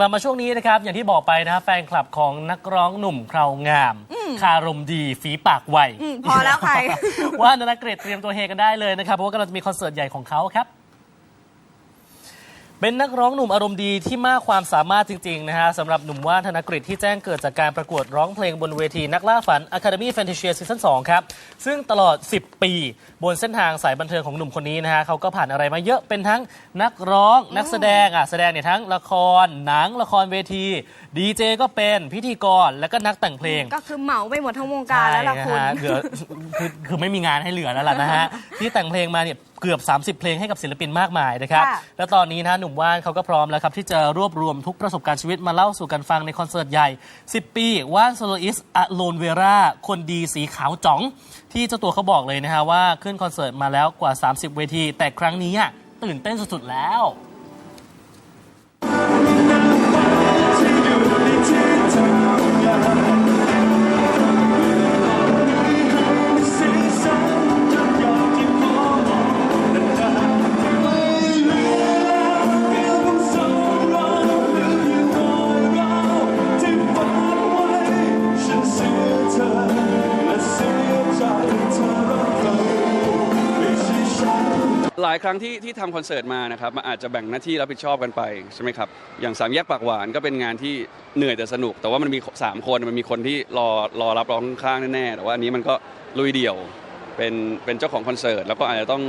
กลับมาช่วงนี้นะครับ อย่างที่บอกไปนะฮะแฟนคลับของนักร้องหนุ่มคราวงาม คารมดีฝีปากไวอืมพอแล้วใคร ว่านานาเกรดเตรียมตัวเฮกันได้เลยนะครับ เพราะว่ากำลังจะมีคอนเสิร์ตใหญ่ของเขาครับ เป็นนักร้องหนุ่มอารมณ์ดีที่มากความสามารถจริง ๆ นะฮะสำหรับหนุ่มว่านธนกฤษที่แจ้งเกิดจากการประกวดร้องเพลงบนเวทีนักล่าฝัน Academy Fantasia Season 2 ครับ ซึ่งตลอด 10 ปี บนเส้นทางสายบันเทิงของหนุ่มคนนี้นะฮะเขาก็ผ่านอะไรมาเยอะเป็นทั้งนักร้องนักแสดงอะแสดงเนี่ยทั้งละคร หนังละครเวทีดีเจก็เป็นพิธีกรและก็นักแต่งเพลง ก็คือเหมาไปหมดทั้งวงการแล้วล่ะใช่คุณนะฮะเหลือคือคือไม่มีงานให้เหลือแล้วล่ะนะฮะที่แต่งเพลงมาเนี่ย เกือบ 30 เพลงให้กับศิลปินมากมายนะครับ ค่ะ แล้วตอนนี้นะหนุ่มว่านเขาก็พร้อมแล้วครับ ที่จะรวบรวมทุกประสบการณ์ชีวิตมาเล่าสู่กันฟังในคอนเสิร์ตใหญ่ 10 ปีว่านโซโลอิสอะโลนเวราคนดีสีขาวจ๋อง ที่เจ้าตัวเขาบอกเลยนะฮะว่าขึ้นคอนเสิร์ตมาแล้วกว่า 30 เวที แต่ครั้งนี้อะตื่นเต้นสุดๆแล้ว หลายครั้งที่ที่ทำคอนเสิร์ตมานะครับมันอาจจะแบ่งหน้าที่รับผิดชอบกันไปใช่ไหมครับอย่างสามแยกปากหวานก็เป็นงานที่เหนื่อยแต่สนุก แต่ว่ามันมี 3 คนมันมีคนที่รอรอรับร้องข้างแน่ๆแต่ว่าอันนี้มันก็ลุยเดี่ยวเป็นเป็นเจ้าของคอนเสิร์ตแล้วก็อาจจะต้อง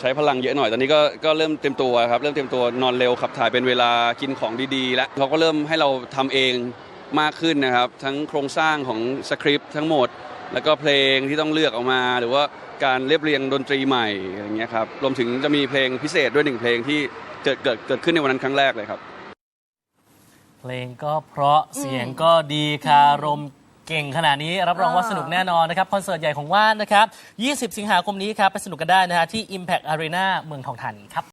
ใช้พลังเยอะหน่อยตอนนี้ก็ก็เริ่มเต็มตัวครับเริ่มเต็มตัวนอนเร็วขับถ่ายเป็นเวลากินของดีๆ แล้วเขาก็เริ่มให้เราทำเองมากขึ้นนะครับ ทั้งโครงสร้างของสคริปต์ทั้งหมด แล้วก็เพลงที่ต้องเลือกออกมา หรือว่าการเรียบเรียงดนตรีใหม่อะไรเงี้ยครับรวมถึงจะมีเพลงพิเศษด้วยหนึ่งเพลงที่เกิดเกิดเกิดขึ้นในวันนั้นครั้งแรกเลยครับ เพลงก็เพราะเสียงก็ดีคารมเก่งขนาดนี้รับรองว่าสนุกแน่นอนนะครับคอนเสิร์ตใหญ่ของว่านนะครับ 20 สิงหาคมนี้ครับไปสนุกกันได้นะฮะที่ Impact Arena เมืองทองธานีครับ